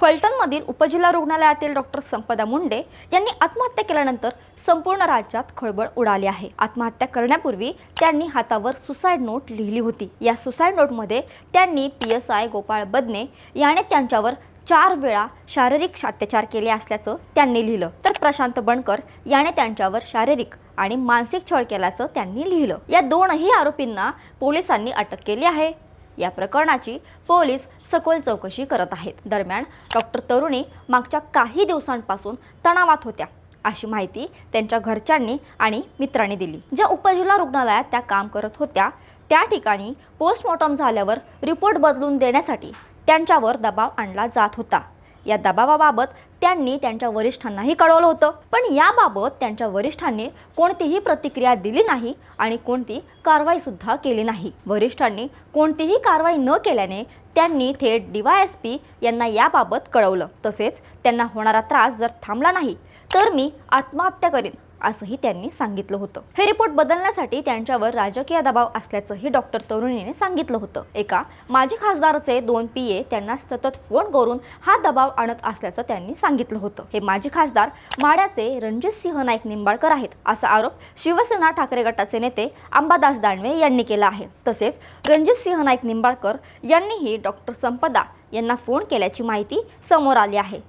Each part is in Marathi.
फलटणमधील उपजिल्हा रुग्णालयातील डॉक्टर संपदा मुंडे यांनी आत्महत्या केल्यानंतर संपूर्ण राज्यात खळबळ उडाली आहे. आत्महत्या करण्यापूर्वी त्यांनी हातावर सुसाईड नोट लिहिली होती. या सुसाईड नोटमध्ये त्यांनी P S I Gopal Badne याने त्यांच्यावर चार वेळा शारीरिक अत्याचार केले असल्याचं त्यांनी लिहिलं. तर प्रशांत बनकर याने त्यांच्यावर शारीरिक आणि मानसिक छळ केल्याचं त्यांनी लिहिलं. या दोनही आरोपींना पोलिसांनी अटक केली आहे. या प्रकरणाची पोलीस सखोल चौकशी करत आहेत. दरम्यान डॉक्टर तरुणी मागच्या काही दिवसांपासून तणावात होत्या. अशी माहिती त्यांच्या घरच्यांनी आणि मित्रांनी दिली. ज्या उपजिल्हा रुग्णालयात त्या काम करत होत्या त्या ठिकाणी पोस्टमॉर्टम झाल्यावर रिपोर्ट बदलून देण्यासाठी त्यांच्यावर दबाव आणला जात होता. या दबावाबाबत त्यांनी त्यांच्या वरिष्ठांनाही कळवलं होतं. पण याबाबत त्यांच्या वरिष्ठांनी कोणतीही प्रतिक्रिया दिली नाही आणि कोणती कारवाई सुद्धा केली नाही. वरिष्ठांनी कोणतीही कारवाई न केल्याने त्यांनी थेट डीवायएसपी यांना याबाबत कळवलं. तसेच त्यांना होणारा त्रास जर थांबला नाही तर मी आत्महत्या करीन. असंही त्यांनी सांगितलं होतं. हे रिपोर्ट बदलण्यासाठी त्यांच्यावर राजकीय दबाव असल्याचंही डॉक्टर तरुणीने सांगितलं होतं. एका माजी खासदारचे दोन पी ए त्यांना सतत फोन करून हा दबाव आणत असल्याचं त्यांनी सांगितलं होतं. हे माजी खासदार माड्याचे रणजित सिंह नाईक निंबाळकर आहेत असा आरोप शिवसेना ठाकरे गटाचे नेते अंबादास दानवे यांनी केला आहे. तसेच रणजित सिंह नाईक निंबाळकर यांनीही डॉक्टर संपदा यांना फोन केल्याची माहिती समोर आली आहे.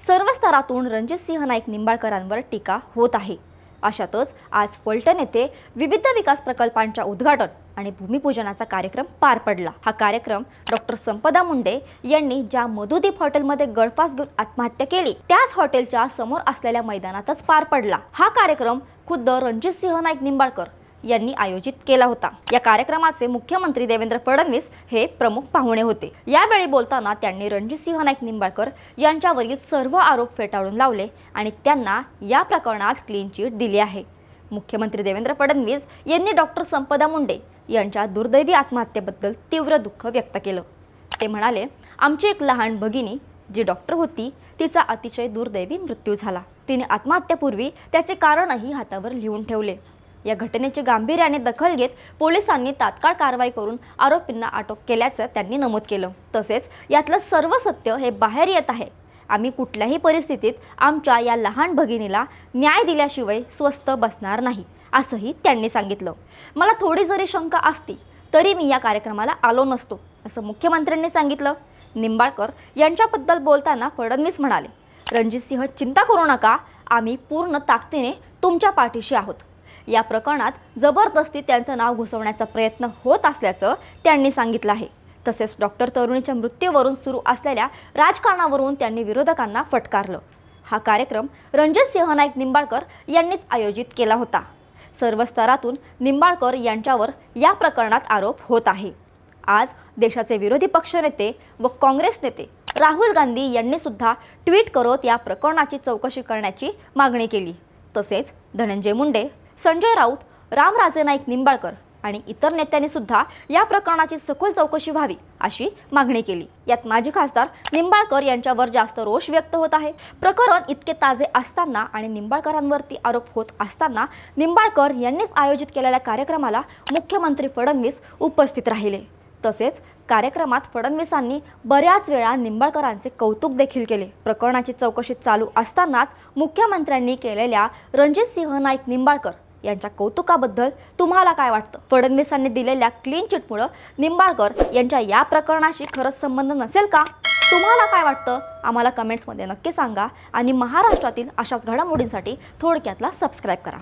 सर्व स्तरातून रणजित सिंह नाईक निंबाळकरांवर टीका होत आहे. अशातच आज फलटण येथे विविध विकास प्रकल्पांच्या उद्घाटन आणि भूमिपूजनाचा कार्यक्रम पार पडला. हा कार्यक्रम डॉक्टर संपदा मुंडे यांनी ज्या मधुदीप हॉटेलमध्ये गळफास घेऊन आत्महत्या केली त्याच हॉटेलच्या समोर असलेल्या मैदानातच पार पडला. हा कार्यक्रम खुद्द रणजित सिंह नाईक निंबाळकर यांनी आयोजित केला होता. या कार्यक्रमाचे मुख्यमंत्री देवेंद्र फडणवीस हे प्रमुख पाहुणे होते. यावेळी बोलताना त्यांनी रणजितसिंह नाईक निंबाळकर यांच्यावरील सर्व आरोप फेटाळून लावले आणि त्यांना या प्रकरणात क्लीन चिट दिली आहे. मुख्यमंत्री देवेंद्र फडणवीस यांनी डॉक्टर संपदा मुंडे यांच्या दुर्दैवी आत्महत्येबद्दल तीव्र दुःख व्यक्त केलं. ते म्हणाले आमची एक लहान भगिनी जी डॉक्टर होती तिचा अतिशय दुर्दैवी मृत्यू झाला. तिने आत्महत्येपूर्वी त्याचे कारणही हातावर लिहून ठेवले. या घटनेची गांभीर्याने दखल घेत पोलिसांनी तात्काळ कारवाई करून आरोपींना अटक केल्याचं त्यांनी नमूद केलं. तसेच यातलं सर्व सत्य हे बाहेर येत आहे. आम्ही कुठल्याही परिस्थितीत आमच्या या लहान भगिनीला न्याय दिल्याशिवाय स्वस्त बसणार नाही असंही त्यांनी सांगितलं. मला थोडी जरी शंका असती तरी मी या कार्यक्रमाला आलो नसतो असं मुख्यमंत्र्यांनी सांगितलं. निंबाळकर यांच्याबद्दल बोलताना फडणवीस म्हणाले रणजितसिंह चिंता करू नका. आम्ही पूर्ण ताकदीने तुमच्या पाठीशी आहोत. या प्रकरणात जबरदस्ती त्यांचं नाव घुसवण्याचा प्रयत्न होत असल्याचं त्यांनी सांगितलं आहे. तसेच डॉक्टर तरुणीच्या मृत्यूवरून सुरू असलेल्या राजकारणावरून त्यांनी विरोधकांना फटकारलं. हा कार्यक्रम रणजित सिंह नाईक निंबाळकर यांनीच आयोजित केला होता. सर्व स्तरातून निंबाळकर यांच्यावर या प्रकरणात आरोप होत आहे. आज देशाचे विरोधी पक्षनेते व काँग्रेस नेते राहुल गांधी यांनी सुद्धा ट्विट करत या प्रकरणाची चौकशी करण्याची मागणी केली. तसेच धनंजय मुंडे संजय राऊत रामराजे नाईक निंबाळकर आणि इतर नेत्यांनी सुद्धा या प्रकरणाची सखोल चौकशी व्हावी अशी मागणी केली. यात माजी खासदार निंबाळकर यांच्यावर जास्त रोष व्यक्त होत आहे. प्रकरण इतके ताजे असताना आणि निंबाळकरांवरती आरोप होत असताना निंबाळकर यांनीच आयोजित केलेल्या कार्यक्रमाला मुख्यमंत्री फडणवीस उपस्थित राहिले. तसेच कार्यक्रमात फडणवीसांनी बऱ्याच वेळा निंबाळकरांचे कौतुक देखील केले. प्रकरणाची चौकशी चालू असतानाच मुख्यमंत्र्यांनी केलेल्या रणजित सिंह नाईक निंबाळकर यांच्या कौतुकाबद्दल तुम्हाला काय वाटतं? फडणवीसांनी दिलेल्या क्लीन चिटमुळं निंबाळकर यांच्या या प्रकरणाशी खरंच संबंध नसेल का? तुम्हाला काय वाटतं? आम्हाला कमेंट्समध्ये नक्की सांगा आणि महाराष्ट्रातील अशाच घडामोडींसाठी थोडक्यातला सबस्क्राईब करा.